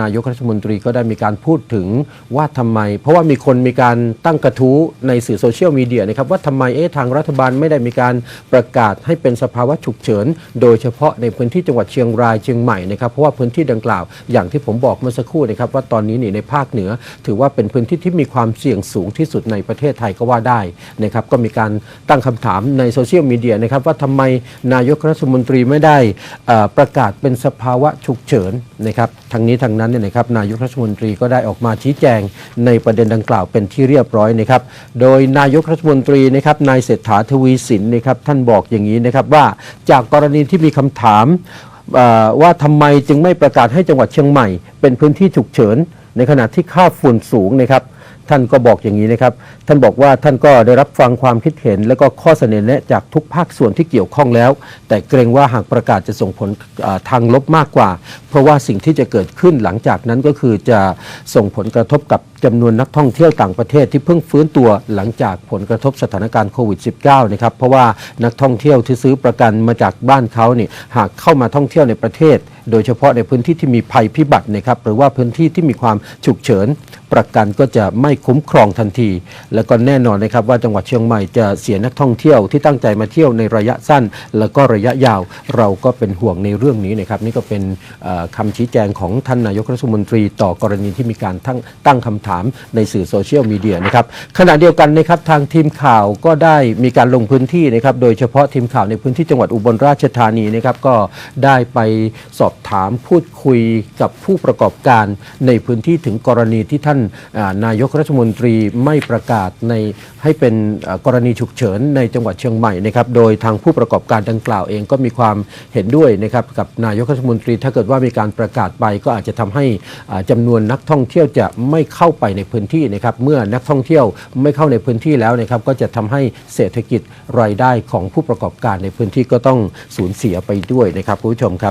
นายกรัฐมนตรีก็ได้มีการพูดถึงว่าทำไม เพราะว่ามีคนมีการตั้งกระทู้ในสื่อโซเชียลมีเดียนะครับว่าทำไมเอ๊ะทางรัฐบาลไม่ได้มีการประกาศให้เป็นสภาวะฉุกเฉิน โดยเฉพาะในพื้นที่จังหวัดเชียงรายเชียงใหม่นะครับเพราะว่าพื้นที่ดังกล่าวอย่างที่ผมบอกเมื่อสักครู่นะครับว่าตอนนี้นี่ในภาคเหนือ ถือว่าเป็นพื้นที่ที่มีความเสี่ยงสูงที่สุดในประเทศไทยก็ว่าได้นะครับก็มีการตั้งคำถามในโซเชียลมีเดียนะครับว่าทำไมนายกรัฐมนตรีไม่ได้อ่อประกาศเป็นสภาวะฉุกเฉินนะครับทางนี้ทางนั้นั้นเนี่ยนะครับนายกรัฐมนตรีก็ได้ออกมาชี้แจงในประเด็นดังกล่าวเป็นที่เรียบร้อยนะครับโดยนายกรัฐมนตรีนะครับนายเศรษฐาทวีสินนะครับท่านบอกอย่างนี้นะครับว่าจากกรณีที่มีคำถามว่าทำไมจึงไม่ประกาศให้จังหวัดเชียงใหม่ เป็นพื้นที่ฉุกเฉิน ในขณะที่ค่าฝุ่นสูงนะครับท่านก็บอกอย่างนี้นะครับ ท่านบอกว่าท่านก็ได้รับฟังความคิดเห็น และก็ข้อเสนอแนะจากทุกภาคส่วนที่เกี่ยวข้องแล้ว แต่เกรงว่าหากประกาศจะส่งผลทางลบมากกว่า เพราะว่าสิ่งที่จะเกิดขึ้นหลังจากนั้นก็คือจะส่งผลกระทบกับจำนวนนักท่องเที่ยวต่างประเทศที่เพิ่งฟื้นตัวหลังจากผลกระทบสถานการณ์โควิด -19 นะครับเพราะว่านักท่องเที่ยวที่ซื้อประกันมาจากบ้านเขาเนี่ยหากเข้ามาท่องเที่ยวในประเทศ โดยเฉพาะในพื้นที่ที่มีภัยพิบัตินะครับหรือว่าพื้นที่ที่มีความฉุกเฉิน ประกันก็จะไม่คุ้มครองทันที แล้วก็แน่นอนนะครับว่าจังหวัดเชียงใหม่จะเสียนักท่องเที่ยวที่ตั้งใจมาเที่ยวในระยะสั้น แล้วก็ระยะยาว เราก็เป็นห่วงในเรื่องนี้นะครับนี่ก็เป็นเอ่อคำชี้แจงของท่านนายกรัฐมนตรี ต่อกรณีที่มีการตั้งตั้งคำถามในสื่อโซเชียลมีเดียนะครับขณะเดียวกันนะครับทางทีมข่าวก็ได้มีการลงพื้นที่นะครับโดยเฉพาะทีมข่าวในพื้นที่จังหวัดอุบลราชธานีนะครับก็ได้ไปสอบถามพูดคุยกับผู้ประกอบการในพื้นที่ถึงกรณีที่ท่านนายกรัฐมนตรีไม่ประกาศในให้เป็นกรณีฉุกเฉินในจังหวัดเชียงใหม่นะครับโดยทางผู้ประกอบการดังกล่าวเองก็มีความเห็นด้วยนะครับกับนายกรัฐมนตรีถ้าเกิดว่ามีการประกาศไปก็อาจจะทำให้จำจำนวนนักท่องเที่ยวจะไม่เข้าไปในพื้นที่นะครับเมื่อนักท่องเที่ยวไม่เข้าในพื้นที่แล้วนะครับก็จะทำให้เศรษฐกิจรายได้ของผู้ประกอบการในพื้นที่ก็ต้องสูญเสียไปด้วยนะครับคุณผู้ชมครับ